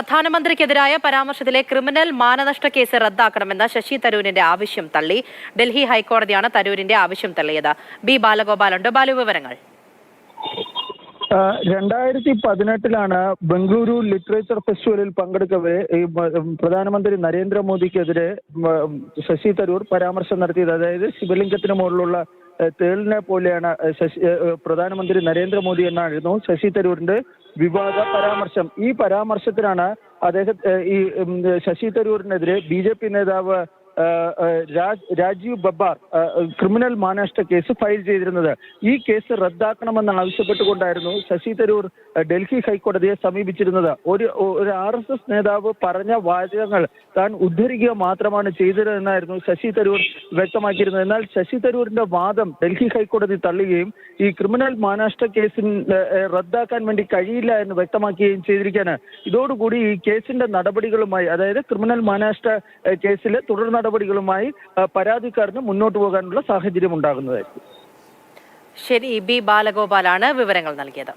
പ്രധാനമന്ത്രിക്കെതിരായ പരാമർശത്തിലെ ക്രിമിനൽ മാനനഷ്ട കേസ് റദ്ദാക്കണമെന്ന ശശി തരൂരിന്റെ ആവശ്യം തള്ളി. ഡൽഹി ഹൈക്കോടതിയാണ് തരൂരിന്റെ ആവശ്യം തള്ളിയത്. ബി ബാലഗോപാലുണ്ട്. ബാലു വിവരങ്ങൾ. രണ്ടായിരത്തി പതിനെട്ടിലാണ് ബംഗളൂരു ലിറ്ററേച്ചർ ഫെസ്റ്റിവലിൽ പങ്കെടുക്കവേ ഈ പ്രധാനമന്ത്രി നരേന്ദ്രമോദിക്കെതിരെ ശശി തരൂർ പരാമർശം നടത്തിയത്. അതായത് ശിവലിംഗത്തിന് മുകളിലുള്ള തേളിനെ പോലെയാണ് ശശി പ്രധാനമന്ത്രി നരേന്ദ്രമോദി എന്നായിരുന്നു ശശി തരൂരിന്റെ വിവാദ പരാമർശം. ഈ പരാമർശത്തിനാണ് അദ്ദേഹം ഈ ശശി തരൂരിനെതിരെ ബി ജെ പി നേതാവ് രാജീവ് ബബ്ബാർ ക്രിമിനൽ മാനേഷ്ട കേസ് ഫയൽ ചെയ്തിരുന്നത്. ഈ കേസ് റദ്ദാക്കണമെന്ന് ആവശ്യപ്പെട്ടുകൊണ്ടായിരുന്നു ശശി തരൂർ ഡൽഹി ഹൈക്കോടതിയെ സമീപിച്ചിരുന്നത്. ഒരു ഒരു ആർ എസ് എസ് നേതാവ് പറഞ്ഞ വാചകങ്ങൾ താൻ ഉദ്ധരിക്കുക മാത്രമാണ് ചെയ്തതെന്നായിരുന്നു ശശി തരൂർ വ്യക്തമാക്കിയിരുന്നത്. എന്നാൽ ശശി തരൂരിന്റെ വാദം ഡൽഹി ഹൈക്കോടതി തള്ളുകയും ഈ ക്രിമിനൽ മാനാഷ്ട കേസിൻ റദ്ദാക്കാൻ വേണ്ടി കഴിയില്ല എന്ന് വ്യക്തമാക്കുകയും ചെയ്തിരിക്കുകയാണ്. ഇതോടുകൂടി ഈ കേസിന്റെ നടപടികളുമായി അതായത് ക്രിമിനൽ മാനാഷ്ട കേസിലെ തുടർ നടപടികളുമായി പരാതിക്കാരന് മുന്നോട്ട് പോകാനുള്ള സാഹചര്യം ഉണ്ടാകുന്നതായിരിക്കും. ശരി ബി ബാലഗോപാലാണ് വിവരങ്ങൾ നൽകിയത്.